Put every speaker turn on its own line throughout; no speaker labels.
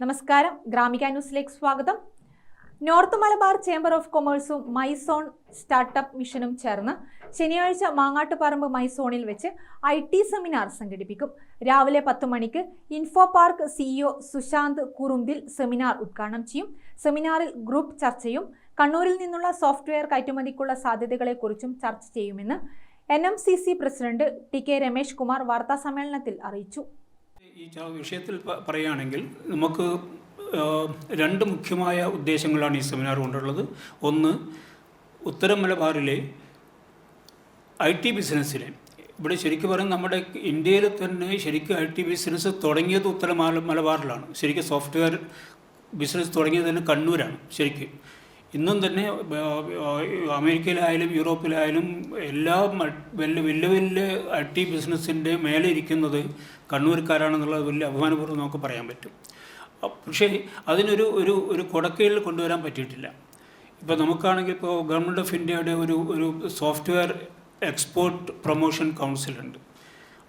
നമസ്കാരം. ഗ്രാമിക ന്യൂസിലേക്ക് സ്വാഗതം. നോർത്ത് മലബാർ ചേംബർ ഓഫ് കൊമേഴ്സും മൈസോൺ സ്റ്റാർട്ടപ്പ് മിഷനും ചേർന്ന് ശനിയാഴ്ച മാങ്ങാട്ടുപറമ്പ് മൈസോണിൽ വെച്ച് ഐ ടി സെമിനാർ സംഘടിപ്പിക്കും. രാവിലെ പത്ത് മണിക്ക് ഇൻഫോ പാർക്ക് സിഇഒ സുശാന്ത് കുറുമ്പിൽ സെമിനാർ ഉദ്ഘാടനം ചെയ്യും. സെമിനാറിൽ ഗ്രൂപ്പ് ചർച്ചയും കണ്ണൂരിൽ നിന്നുള്ള സോഫ്റ്റ്വെയർ കയറ്റുമതിക്കുള്ള സാധ്യതകളെക്കുറിച്ചും ചർച്ച ചെയ്യുമെന്ന് N president T K Ramesh Kumar വാർത്താസമ്മേളനത്തിൽ അറിയിച്ചു.
ഈ വിഷയത്തിൽ പറയുകയാണെങ്കിൽ നമുക്ക് രണ്ട് മുഖ്യമായ ഉദ്ദേശങ്ങളാണ് ഈ സെമിനാർ കൊണ്ടുള്ളത്. ഒന്ന് ഉത്തര മലബാറിലെ ഐ ടി ബിസിനസ്സിനെ. ഇവിടെ ശരിക്കും പറഞ്ഞാൽ നമ്മുടെ ഇന്ത്യയിൽ തന്നെ ശരിക്കും ഐ ടി ബിസിനസ് തുടങ്ങിയത് ഉത്തര മലബാറിലാണ്. ശരിക്കും സോഫ്റ്റ്വെയർ ബിസിനസ് തുടങ്ങിയത് തന്നെ കണ്ണൂരാണ് ശരിക്കും. ഇന്നും തന്നെ അമേരിക്കയിലായാലും യൂറോപ്പിലായാലും എല്ലാ വലിയ വലിയ വലിയ ഐ ടി ബിസിനസ്സിന്റെ മേലെ ഇരിക്കുന്നത് കണ്ണൂർക്കാരാണെന്നുള്ളത് വലിയ അഭിമാനപൂർവം നമുക്ക് പറയാൻ പറ്റും. പക്ഷേ അതിനൊരു ഒരു ഒരു കൊടക്കയിൽ കൊണ്ടുവരാൻ പറ്റിയിട്ടില്ല. ഇപ്പോൾ നമുക്കാണെങ്കിൽ ഇപ്പോൾ ഗവൺമെന്റ് ഓഫ് ഇന്ത്യയുടെ ഒരു ഒരു സോഫ്റ്റ്വെയർ എക്സ്പോർട്ട് പ്രൊമോഷൻ കൗൺസിലുണ്ട്.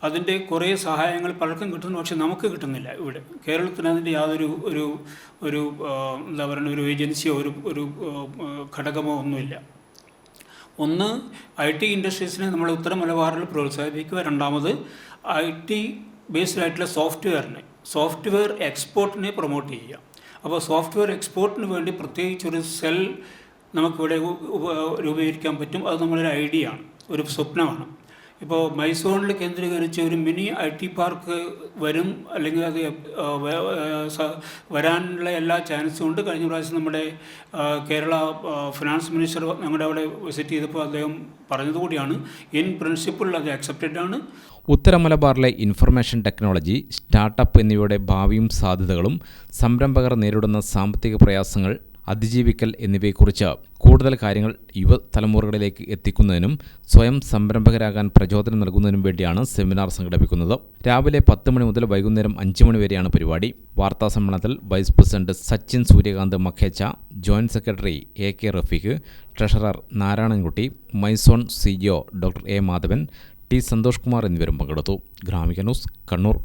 അതിന്റെ കുറേ സഹായങ്ങൾ പലർക്കും കിട്ടുന്നു പക്ഷെ നമുക്ക് കിട്ടുന്നില്ല ഇവിടെ. കേരളത്തിന് അതിന്റെ യാതൊരു ഒരു ഒരു എന്താ പറയുക ഒരു ഏജൻസിയോ ഒരു ഒരു ഘടകമോ ഒന്നുമില്ല. ഒന്ന് ഐ ടി ഇൻഡസ്ട്രീസിനെ നമ്മൾ ഉത്തര മലബാറിൽ പ്രോത്സാഹിപ്പിക്കുക. രണ്ടാമത് ഐ ടി ബേസ്ഡ് ആയിട്ടുള്ള സോഫ്റ്റ്വെയറിനെ സോഫ്റ്റ്വെയർ എക്സ്പോർട്ടിനെ പ്രൊമോട്ട് ചെയ്യുക. അപ്പോൾ സോഫ്റ്റ്വെയർ എക്സ്പോർട്ടിന് വേണ്ടി പ്രത്യേകിച്ച് ഒരു സെൽ നമുക്കിവിടെ രൂപീകരിക്കാൻ പറ്റും. അത് നമ്മളൊരു ഐഡിയ ആണ് ഒരു സ്വപ്നമാണ്. ഇപ്പോൾ മൈസൂറിൽ കേന്ദ്രീകരിച്ച് ഒരു മിനി ഐ ടി പാർക്ക് വരും അല്ലെങ്കിൽ അത് വരാനുള്ള എല്ലാ ചാൻസും ഉണ്ട്. കഴിഞ്ഞ പ്രാവശ്യം നമ്മുടെ കേരള ഫിനാൻസ് മിനിസ്റ്റർ ഞങ്ങളുടെ അവിടെ വിസിറ്റ് ചെയ്തപ്പോൾ അദ്ദേഹം പറഞ്ഞതുകൂടിയാണ് ഇൻ പ്രിൻസിപ്പിൾ അത് അക്സെപ്റ്റഡ് ആണ്.
ഉത്തര മലബാറിലെ ഇൻഫർമേഷൻ ടെക്നോളജി സ്റ്റാർട്ടപ്പ് എന്നിവയുടെ ഭാവിയും സാധ്യതകളും സംരംഭകർ നേരിടുന്ന സാമ്പത്തിക പ്രയാസങ്ങൾ അതിജീവിക്കൽ എന്നിവയെക്കുറിച്ച് കൂടുതൽ കാര്യങ്ങൾ യുവതലമുറകളിലേക്ക് എത്തിക്കുന്നതിനും സ്വയം സംരംഭകരാകാൻ പ്രചോദനം നൽകുന്നതിനും വേണ്ടിയാണ് സെമിനാർ സംഘടിപ്പിക്കുന്നത്. രാവിലെ പത്ത് മണി മുതൽ വൈകുന്നേരം അഞ്ച് മണി വരെയാണ് പരിപാടി. വാർത്താ സമ്മേളനത്തിൽ vice president Sachin Suryakant Makhecha joint secretary A K Rafeeq treasurer Narayanankutty Myzone CEO doctor A Madhavan T Santhosh Kumar എന്നിവരും പങ്കെടുത്തു. ഗ്രാമിക ന്യൂസ് കണ്ണൂർ.